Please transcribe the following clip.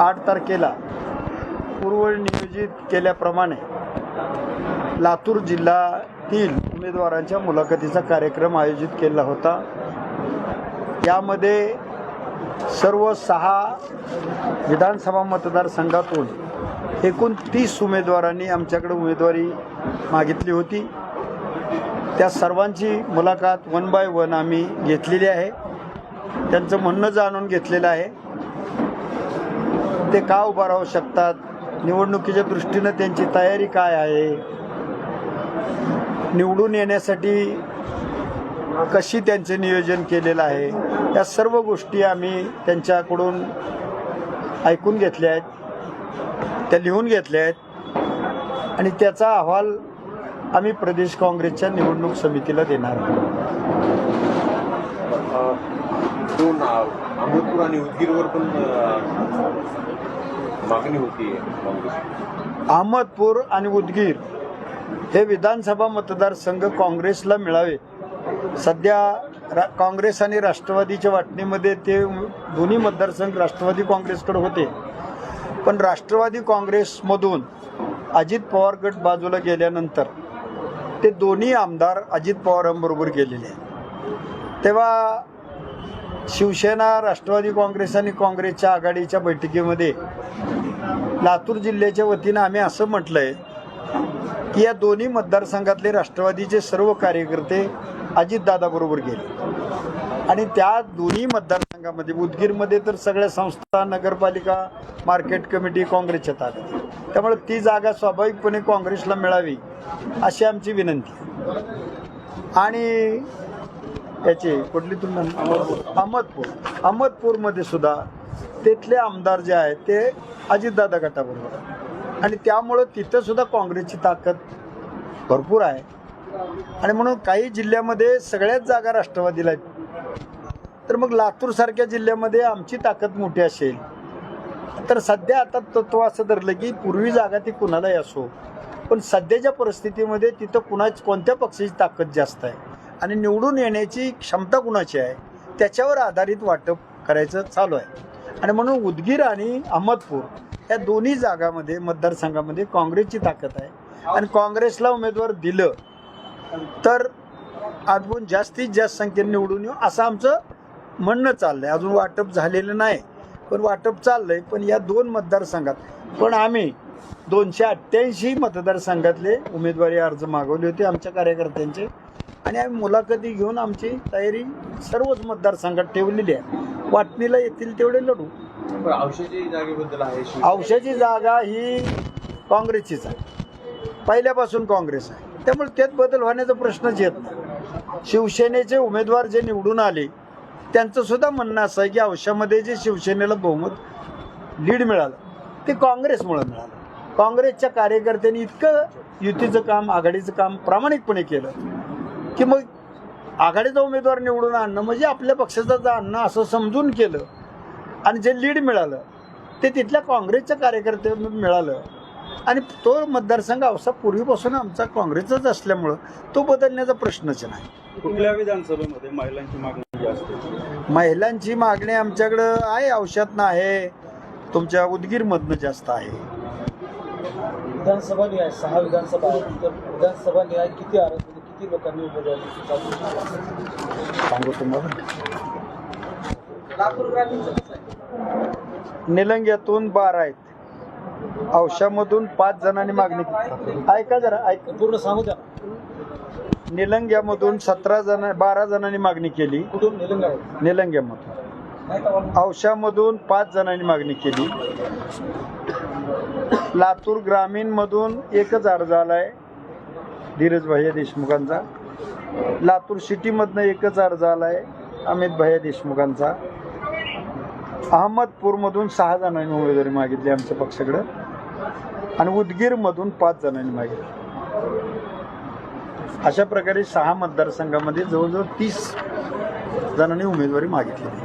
आठ तारखेला पूर्व नियोजित केल्याप्रमाणे लातूर जिल्ह्यातील उमेदवारांच्या मुलाखतीचा कार्यक्रम आयोजित केला होता. यामध्ये सर्व सहा विधानसभा मतदारसंघातून एकूण तीस उमेदवारांनी आमच्याकडे उमेदवारी मागितली होती. त्या सर्वांची मुलाखत वन बाय वन आम्ही घेतलेली आहे. त्यांचं म्हणणं जाणून घेतलेलं आहे. ते का उभा राहू शकतात? निवडणुकीच्या दृष्टीनं त्यांची तयारी काय आहे? निवडून येण्यासाठी कशी त्यांचे नियोजन केलेलं आहे? या सर्व गोष्टी आम्ही त्यांच्याकडून ऐकून घेतल्या आहेत. त्या लिहून घेतल्या आहेत. आणि त्याचा अहवाल आम्ही प्रदेश काँग्रेसच्या निवडणूक समितीला देणार आहोत. दोन अहमदपूर आणि उदगीरवर पण मागणी होती अहमदपूर आणि उदगीर हे विधानसभा मतदारसंघ काँग्रेसला मिळावे. सध्या रा काँग्रेस आणि राष्ट्रवादीच्या वाटणीमध्ये ते दोन्ही मतदारसंघ राष्ट्रवादी काँग्रेसकडे होते. पण राष्ट्रवादी काँग्रेसमधून अजित पवार गट बाजूला गेल्यानंतर ते दोन्ही आमदार अजित पवारांबरोबर गेलेले. आहेत तेव्हा शिवसेना राष्ट्रवादी काँग्रेस आणि काँग्रेसच्या आघाडीच्या बैठकीमध्ये लातूर जिल्ह्याच्या वतीनं आम्ही असं म्हटलंय की या दोन्ही मतदारसंघातले राष्ट्रवादीचे सर्व कार्यकर्ते अजितदादाबरोबर गेले. आणि त्या दोन्ही मतदारसंघामध्ये उदगीरमध्ये तर सगळ्या संस्था नगरपालिका मार्केट कमिटी काँग्रेसच्या ताब्यात त्यामुळे ती जागा स्वाभाविकपणे काँग्रेसला मिळावी अशी आमची विनंती. आणि याचे कुठली तुम्ही अहमदपूर. अहमदपूरमध्ये सुद्धा तिथले आमदार जे आहेत ते अजितदादा गटाबरोबर आणि त्यामुळं तिथं सुद्धा काँग्रेसची ताकद भरपूर आहे. आणि म्हणून काही जिल्ह्यामध्ये सगळ्याच जागा राष्ट्रवादीला आहेत. तर मग लातूरसारख्या जिल्ह्यामध्ये आमची ताकद मोठी असेल. तर सध्या आता तत्व असं धरलं की पूर्वी जागा ती कुणालाही असो पण सध्याच्या परिस्थितीमध्ये तिथं कुणाच कोणत्या पक्षाची ताकद जास्त आहे? आणि निवडून येण्याची क्षमता कुणाची आहे त्याच्यावर आधारित वाटप करायचं चालू आहे. आणि म्हणून उदगीर आणि अहमदपूर या दोन्ही जागामध्ये मतदारसंघामध्ये काँग्रेसची ताकद आहे. आणि काँग्रेसला उमेदवार दिलं तर अजून जास्तीत जास्त संख्येने निवडून येऊ असं आमचं म्हणणं चाललं आहे अजून वाटप झालेलं नाही पण वाटप चाललं आहे पण या दोन मतदारसंघात. पण आम्ही दोनशे अठ्ठ्याऐंशी मतदारसंघातले उमेदवारी अर्ज मागवले होते आमच्या कार्यकर्त्यांचे. आणि आम्ही मुलाखती घेऊन आमची तयारी सर्वच मतदारसंघात ठेवलेली आहे. वाटणीला येतील तेवढे लढू. औषधी जागेबद्दल आहे औषधी जागा ही काँग्रेसचीच आहे. पहिल्यापासून काँग्रेस आहे. त्यामुळे त्यात बदल होण्याचा प्रश्नच येत नाही. शिवसेनेचे उमेदवार जे निवडून आले त्यांचं सुद्धा म्हणणं असं आहे की औषधामध्ये जे शिवसेनेला बहुमत लीड मिळालं ते काँग्रेसमुळं मिळालं. काँग्रेसच्या कार्यकर्त्यांनी इतकं युतीचं काम आघाडीचं काम प्रामाणिकपणे केलं की मग आघाडीचा उमेदवार निवडून आणणं म्हणजे आपल्या पक्षाचं आणणं असं समजून केलं आणि जे लीड मिळालं ते तिथल्या काँग्रेसच्या कार्यकर्त्यांना मिळालं. आणि तो मतदारसंघ अवसा पूर्वीपासून आमचा काँग्रेसचाच असल्यामुळं तो बदलण्याचा प्रश्नच नाही. कुठल्या विधानसभेमध्ये महिलांची मागणी जास्त? महिलांची मागणी आमच्याकडं आहे औषधनं आहे तुमच्या उदगीरमधनं जास्त आहे. विधानसभा निहाय सहा विधानसभा विधानसभा निहाय किती म्हणजे किती लोकांनी? सांगू तुम्हाला? आहे निलंग्यातून बारा आहेत. औषधामधून पाच जणांनी मागणी केली. ऐका जरा ऐका. पूर्ण सांगू द्या. निलंग्यामधून सतरा जण बारा जणांनी मागणी केली. आहे निलंग्यामधून? औषधामधून पाच जणांनी मागणी केली. लातूर ग्रामीणमधून एकच अर्ज आलाय. धीरज भैया देशमुखांचा. लातूर सिटीमधनं एकच अर्ज आलाय अमित भैया देशमुखांचा. अहमदपूरमधून सहा जणांनी उमेदवारी मागितली आमच्या पक्षाकडं. आणि उदगीरमधून पाच जणांनी मागितली. अशा प्रकारे सहा मतदारसंघामध्ये जवळजवळ तीस जणांनी उमेदवारी मागितली.